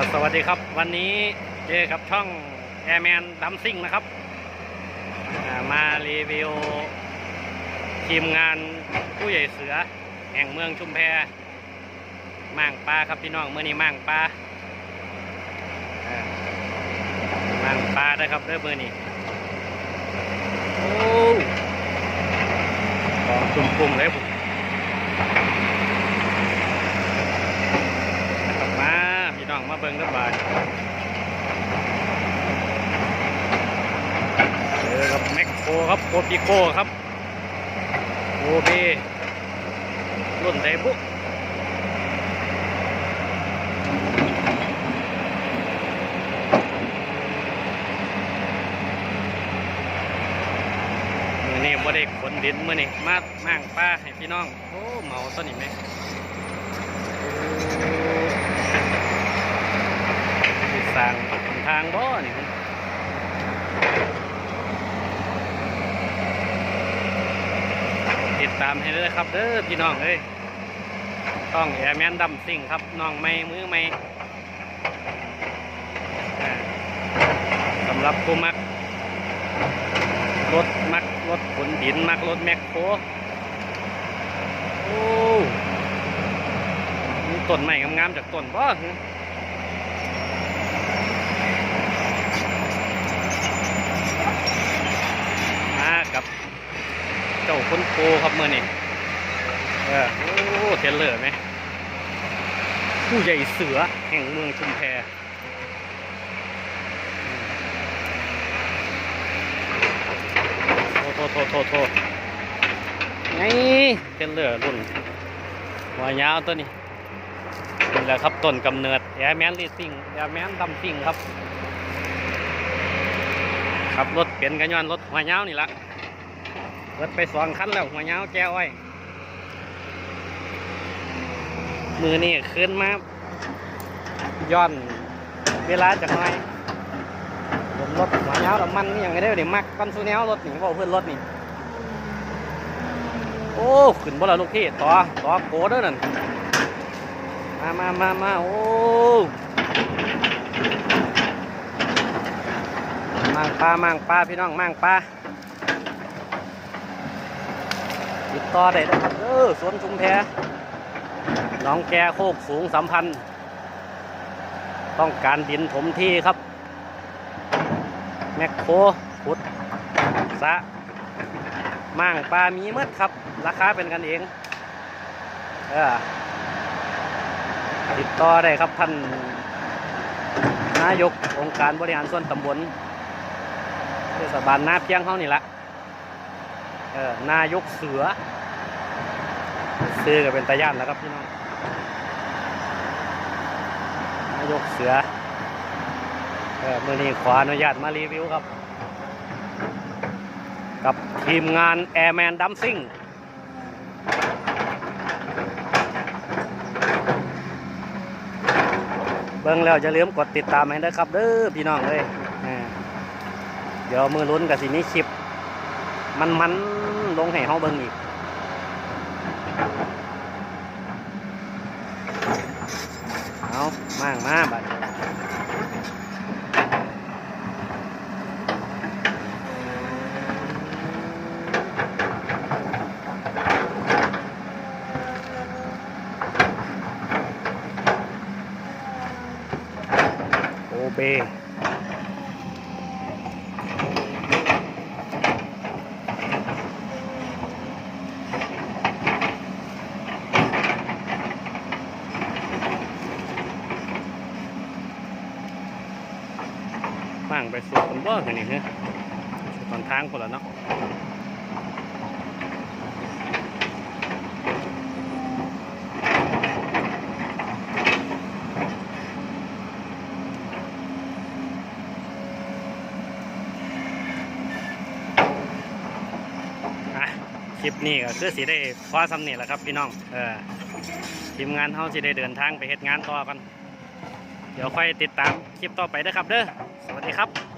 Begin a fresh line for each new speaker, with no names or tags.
สวัสดีครับวันนี้เจอกับช่องแอร์แมนดัมซิ่งนะครับ มารีวิวทีมงานผู้ใหญ่เสือ แห่งเมืองชุมแพม่างปลาครับพี่น้องเมื่อนี้ม่างปลาอ่าม่างปลาได้ครับเด้อเมื่อนี้โอ้ของจุ่มปุ่มเลยผม กลับมาพี่น้องมาเบิ่งกันบาดเจอกับแมคโครครับโคปิโก้ครับโอเบรุ่นไดบุนี้บ่ได้ขนดินมือนี้มาม่างป้าให้พี่น้อง โอ้ เมาต้นนี้ไหม ร้างทางบ่อนี่ติดตามให้เลยครับเด้อพี่น้องเอ้ยต้องแอร์แมนดำซิ่งครับน้องไม่มือไม่สำหรับผู้มักรถมักรถขนดินมักรถแมคโครโอ้มีต้นใหม่งามๆจากต้นบ่หึ มากับเจ้าคนโกครับเมื่อนี่เออโอ้เทรลเลอร์ไหมผู้ใหญ่เสือแห่งเมืองชุมแพโทโทโทโทไงเทเลอร์รุ่นหัวยาวตัวนี้นี่แหละครับต้นกำเนิดแอร์แมนลีซิ่งแอร์แมนดัมซิ่งครับขับรถเปลี่ยนกันย้อนรถหัวเงาวนี่ละ รถไปสองคันแล้วหัวเงาแก้อ้อยมือนี่ขึ้นมาย้อน เวลาจากหน่อยผมรถหัวเงาวน้ำมันนี่ยังไงได้เดี๋ยวมักก้อนซูแนวรถนี่บอกเพื่อนรถนี่โอ้ขึ้นบ่ละลูกพี่ต่อต่อโกด้อนั่นมามามามาโอ้มั่งปลามั่งปลาพี่น้องมั่งปลา ติดต่อได้นะครับเออสวนชุมแพหนองแกโคกสูงสัมพันธ์ ต้องการดินถมที่ครับ แมคโครขุดสะมั่งปลามีหมดครับ ราคาเป็นกันเองเออติดต่อได้ครับท่านนายกองค์การบริหารส่วนตำบลเทศบาลนาเพียงเขานี่แหละ เออนายกเสือ ซื้อก็เป็นตาย่านแล้วครับพี่น้องนายกเสือเออมื่อนี้ขออนุญาตมารีวิวครับ กับทีมงานแอร์แมนดัมซิ่งเบิ่งแล้วอย่าลืมกดติดตามให้ด้ครับเด้อพี่น้องเลยเดี๋ยวมือลุ้นกับสินี้คลิป มันมันลงให้เฮาเบิ่งอีกเอามางมาบัดโอเบ ฟังไปสู่คนบ่กันนี่ฮะตอนทางคนละเนาะอะคลิปนี้ก็คือสิได้พอสำเนียแหละครับพี่น้อง เออทีมงานเขาสิได้เดินทางไปเฮ็ดงานต่อกัน ดี๋ยวค่อยติดตามคลิปต่อไปนะครับเด้อสวัสดีครับ